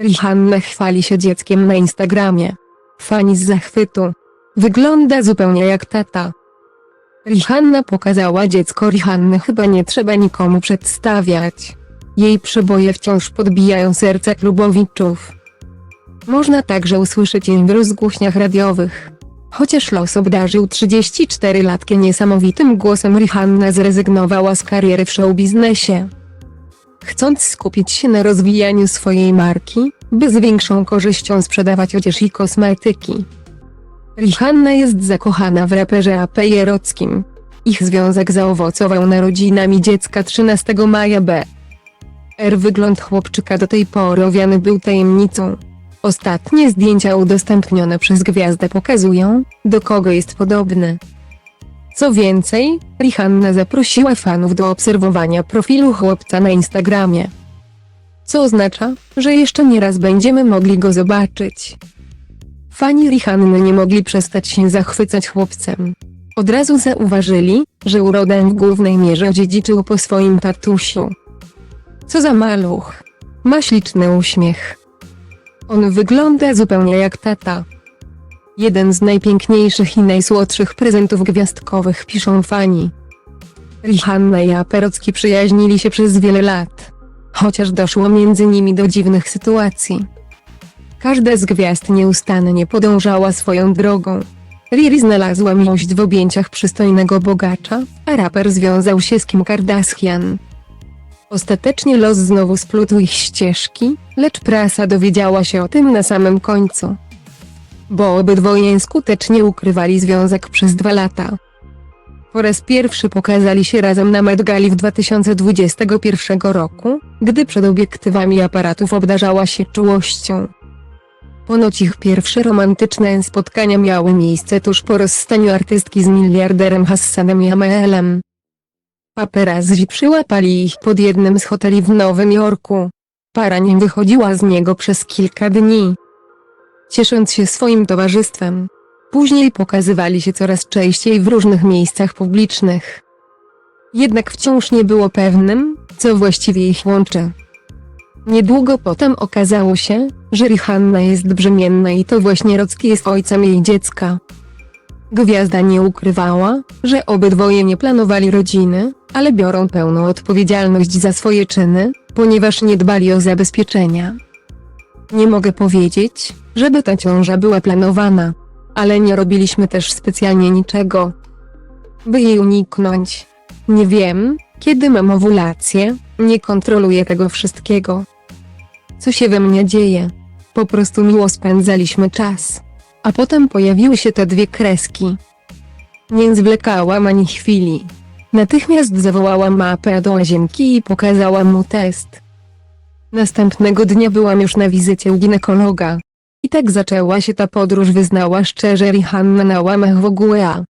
Rihanna chwali się dzieckiem na Instagramie. Fani z zachwytu. Wygląda zupełnie jak tata. Rihanna pokazała dziecko Rihanny chyba nie trzeba nikomu przedstawiać. Jej przeboje wciąż podbijają serca klubowiczów. Można także usłyszeć je w rozgłośniach radiowych. Chociaż los obdarzył 34-latkę niesamowitym głosem Rihanna zrezygnowała z kariery w showbiznesie. Chcąc skupić się na rozwijaniu swojej marki, by z większą korzyścią sprzedawać odzież i kosmetyki. Rihanna jest zakochana w raperze AP Jerockim. Ich związek zaowocował narodzinami dziecka 13 maja b. R wygląd chłopczyka do tej pory owiany był tajemnicą. Ostatnie zdjęcia udostępnione przez gwiazdę pokazują, do kogo jest podobny. Co więcej, Rihanna zaprosiła fanów do obserwowania profilu chłopca na Instagramie. Co oznacza, że jeszcze nie raz będziemy mogli go zobaczyć. Fani Rihanny nie mogli przestać się zachwycać chłopcem. Od razu zauważyli, że urodę w głównej mierze odziedziczył po swoim tatusiu. Co za maluch. Ma śliczny uśmiech. On wygląda zupełnie jak tata. Jeden z najpiękniejszych i najsłodszych prezentów gwiazdkowych piszą fani. Rihanna i Aperocki przyjaźnili się przez wiele lat. Chociaż doszło między nimi do dziwnych sytuacji. Każda z gwiazd nieustannie podążała swoją drogą. Riri znalazła miłość w objęciach przystojnego bogacza, a raper związał się z Kim Kardashian. Ostatecznie los znowu splótł ich ścieżki, lecz prasa dowiedziała się o tym na samym końcu. Bo obydwoje skutecznie ukrywali związek przez dwa lata. Po raz pierwszy pokazali się razem na Met Gali w 2021 roku, gdy przed obiektywami aparatów obdarzała się czułością. Ponoć ich pierwsze romantyczne spotkania miały miejsce tuż po rozstaniu artystki z miliarderem Hassanem Jamelem. Paparazzi przyłapali ich pod jednym z hoteli w Nowym Jorku. Para nie wychodziła z niego przez kilka dni. Ciesząc się swoim towarzystwem. Później pokazywali się coraz częściej w różnych miejscach publicznych. Jednak wciąż nie było pewnym, co właściwie ich łączy. Niedługo potem okazało się, że Rihanna jest brzemienna i to właśnie Rocki jest ojcem jej dziecka. Gwiazda nie ukrywała, że obydwoje nie planowali rodziny, ale biorą pełną odpowiedzialność za swoje czyny, ponieważ nie dbali o zabezpieczenia. Nie mogę powiedzieć, żeby ta ciąża była planowana, ale nie robiliśmy też specjalnie niczego, by jej uniknąć. Nie wiem, kiedy mam owulację, nie kontroluję tego wszystkiego. Co się we mnie dzieje? Po prostu miło spędzaliśmy czas. A potem pojawiły się te dwie kreski. Nie zwlekałam ani chwili. Natychmiast zawołałam mapę do łazienki i pokazałam mu test. Następnego dnia byłam już na wizycie u ginekologa. I tak zaczęła się ta podróż wyznała szczerze Rihanna na łamach w ogóle.